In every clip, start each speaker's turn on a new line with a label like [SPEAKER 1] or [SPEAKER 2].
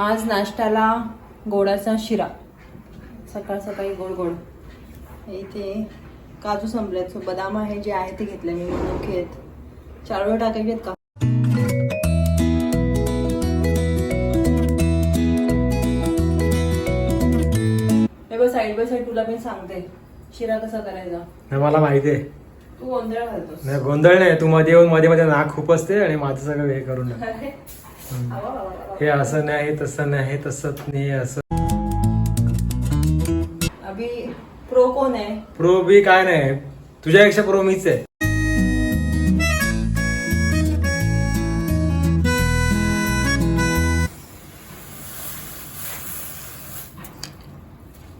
[SPEAKER 1] आज नाश्त्याला गोडाचा शिरा. सकाळ सकाळी गोड गोड. इथे काजू संपलेत. सो बदाम आहे जे आहे ते घेतले मी. मनुके आहेत चार वेळ टाकायचे आहेत का? साईड बाय साईड तुला मी सांगते. शिरा कसा करायचा?
[SPEAKER 2] मला माहिती आहे
[SPEAKER 1] तू गोंधळ घालतोस.
[SPEAKER 2] नाही गोंधळ नाही. तू मध्ये येऊन मध्ये मध्ये नाक खूप असते आणि माझं सगळं हे करून हे असं नाही तसं नाही तसंच नाही असं.
[SPEAKER 1] अभि प्रो कोण आहे?
[SPEAKER 2] प्रो बी काय नाही. तुझ्यापेक्षा प्रो मीच आहे.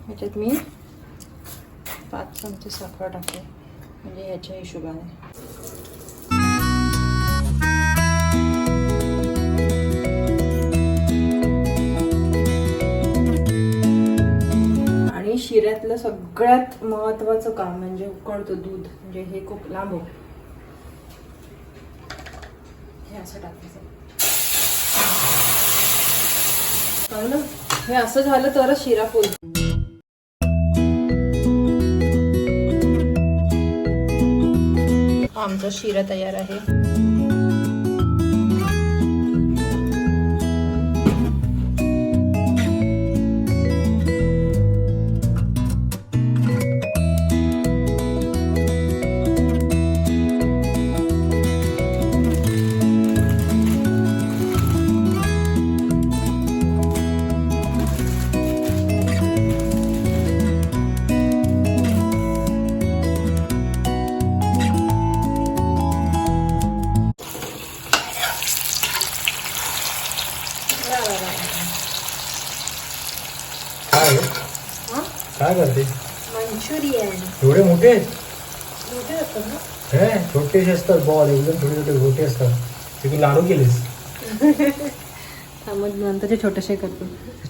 [SPEAKER 1] ह्याच्यात मी पाच चमचे साखर टाकते. म्हणजे ह्याच्या हिशोबाने. शिऱ्यातलं सगळ्यात महत्वाचं काम म्हणजे उकळतं दूध म्हणजे हे खूप लांब हे असं टाकायचं. कळलं? हे असं झालं तरच शिरा फुल. आमचा शिरा तयार आहे.
[SPEAKER 2] काय करते?
[SPEAKER 1] मंचुरियन.
[SPEAKER 2] एवढे मोठे आहेत?
[SPEAKER 1] मोठे असतात ना?
[SPEAKER 2] हे छोटेसे असतात बॉल एकदम छोटे छोटे गोटे असतात. ते तू लाडू केलेस?
[SPEAKER 1] छोटेसे करतो.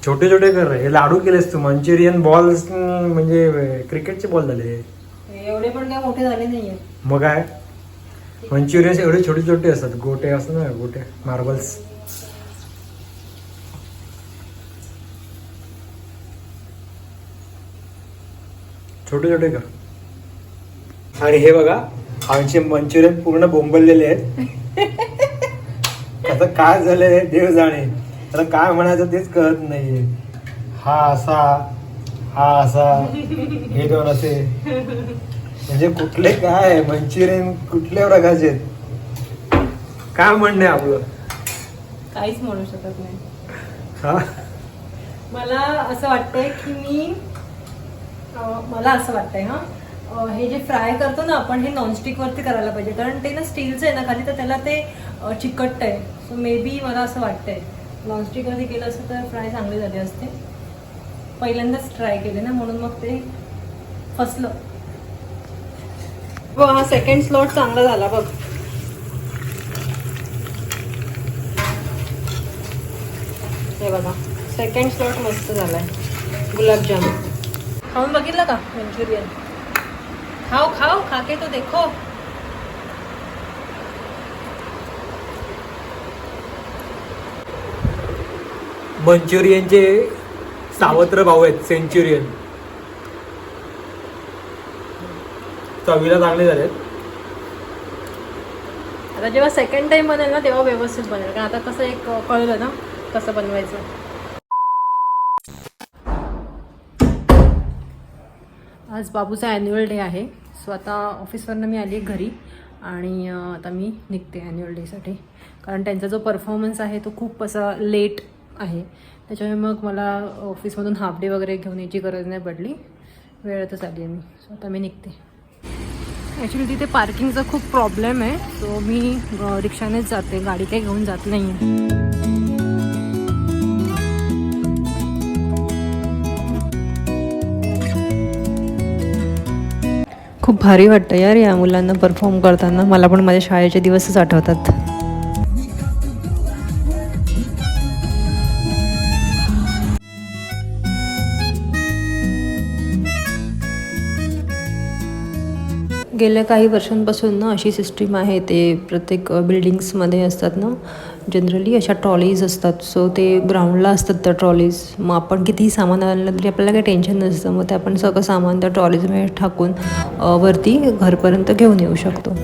[SPEAKER 2] छोटे छोटे कर. हे लाडू केलेस तू. मंचुरियन बॉल्स म्हणजे क्रिकेटचे बॉल झाले.
[SPEAKER 1] एवढे पण काय मोठे झाले नाहीये.
[SPEAKER 2] मग काय? मंचुरियन एवढे छोटे छोटे असतात. गोटे असतात ना गोटे मार्बल्स छोटे छोटे कर आणि हे बघा आमचे मंचुरियन पूर्ण बोंबललेले आहेत. आता काय झालंय देव जाणे. त्याला काय म्हणायचं तेच कळत नाहीये. हा असा हा असा हे दोन असे. म्हणजे कुठले काय मंचुरियन कुठल्या प्रकारचे आहेत? काय म्हणणे आपलं?
[SPEAKER 1] काहीच म्हणू शकत नाही.
[SPEAKER 2] हा?
[SPEAKER 1] मला असं वाटतंय की मी मला असं वाटतंय हा. हे जे फ्राय करतो ना आपण हे नॉनस्टिक वरती करायला पाहिजे. कारण ते ना स्टीलचं आहे ना खाली तर त्याला ते चिकटतं आहे सो मे बी मला असं वाटतंय. नॉनस्टिक वरती केलं असतं तर फ्राय चांगले झाले असते. पहिल्यांदाच ट्राय केले ना म्हणून मग ते फसलं. व हा सेकंड स्लॉट चांगला झाला बघ. हे बघा सेकंड स्लॉट मस्त झालाय. गुलाबजाम खाऊन बघितलं का मंचुरियन? खाओ खाओ खाके तो देखो.
[SPEAKER 2] मंचुरियनचे सावत्र भाऊ आहेत सेंचुरियन. चवीला चांगले झालेत
[SPEAKER 1] आता जेव्हा सेकंड टाइम बनेल ना तेव्हा व्यवस्थित बनेल. कारण आता कसं एक कळलं ना कसं बनवायचं. आज बाबूचा ॲन्युअल डे आहे. सो आता ऑफिसवरनं मी आली आहे घरी आणि आता मी निघते ॲन्युअल डेसाठी कारण त्यांचा जो परफॉर्मन्स आहे तो खूप असा लेट आहे. त्याच्यामुळे मग मला ऑफिसमधून हाफ डे वगैरे घेऊन यायची गरज नाही पडली. वेळेतच आली आहे मी. सो आता मी निघते. ॲक्च्युली तिथे पार्किंगचा खूप प्रॉब्लेम आहे. सो मी रिक्षानेच जाते. गाडी काही घेऊन जात नाही आहे खूप भारी वाटतं यार या मुलांना परफॉर्म करताना. मला पण माझ्या शाळेचे दिवसच आठवतात. गेल्या काही वर्षांपासून ना अशी सिस्टीम आहे ते प्रत्येक बिल्डिंग्समध्ये असतात ना. जनरली अशा ट्रॉलीज असतात. सो ते ग्राउंडला असतात त्या ट्रॉलीज मग आपण कितीही सामान आणलं तरी आपल्याला काही टेन्शन नसतं. मग ते आपण सगळं सामान त्या ट्रॉलीजमध्ये टाकून वरती घरपर्यंत घेऊन येऊ शकतो.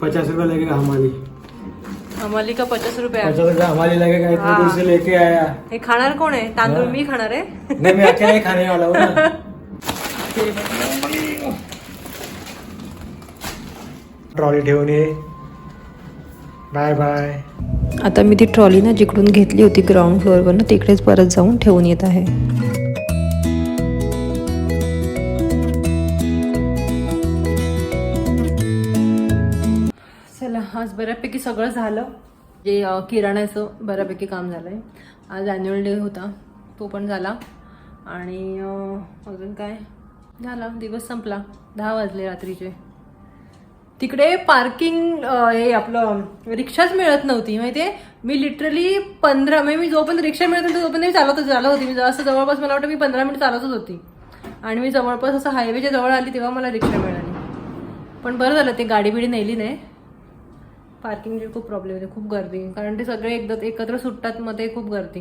[SPEAKER 2] पचास रुपये लगेगा हमारी?
[SPEAKER 1] आम्हाला का पचास रुपये
[SPEAKER 2] पचास रुपये हमारी लगेगा इतने
[SPEAKER 1] हाँ।
[SPEAKER 2] दूर से लेके आया।
[SPEAKER 1] हे खाणार कोण आहे? तांदूळ
[SPEAKER 2] हा.
[SPEAKER 1] मी खाणार आहे?
[SPEAKER 2] नहीं मैं अकेला ही खाने वाला हूँ ना. ट्रॉली ठेवून ये. Bye bye.
[SPEAKER 1] आता मी ती ट्रॉली ना जिकडून घेतली होती ग्राउंड फ्लोअरवर ना तिकडेच परत जाऊन ठेवून येत आहे. चला आज बऱ्यापैकी सगळं झालं. जे किराण्याचं बऱ्यापैकी काम झालं आहे आज ॲन्युअल डे होता. तो पण झाला. आणि अजून काय? झाला. दिवस संपला. दहा वाजले रात्रीचे. तिकडे पार्किंग हे आपलं रिक्षाच मिळत नव्हती. माहिती आहे मी लिटरली पंधरा म्हणजे मी जोपर्यंत रिक्षा मिळत नव्हती तोपर्यंत मी चालत चालत होती. मी जसं जवळपास मला वाटतं मी पंधरा मिनिट चालतच होती. आणि मी जवळपास असं हायवेच्या जवळ आली तेव्हा मला रिक्षा मिळाली. पण बरं झालं ते गाडी बिडी नेली नाही. पार्किंगचे खूप प्रॉब्लेम येते खूप गर्दी. कारण ते सगळे एकदा एकत्र सुटतात मग ते खूप गर्दी.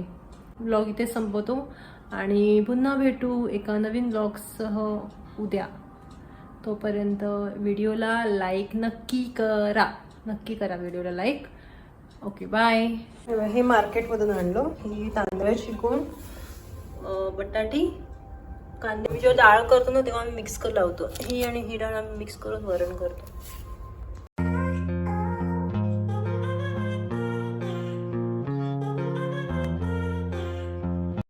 [SPEAKER 1] ब्लॉग इथे संपवतो. आणि पुन्हा भेटू एका नवीन ब्लॉगसह उद्या. तोपर्यंत व्हिडिओला लाईक नक्की करा. नक्की करा व्हिडिओला लाईक ओके बाय हे मार्केटमधून आणलो. ही तांदळाची कोण बटाटी कांदे. मी जेव्हा डाळ करतो ना तेव्हा आम्ही मिक्स कर लावतो. ही आणि ही डाळ आम्ही मिक्स करून वरण करतो.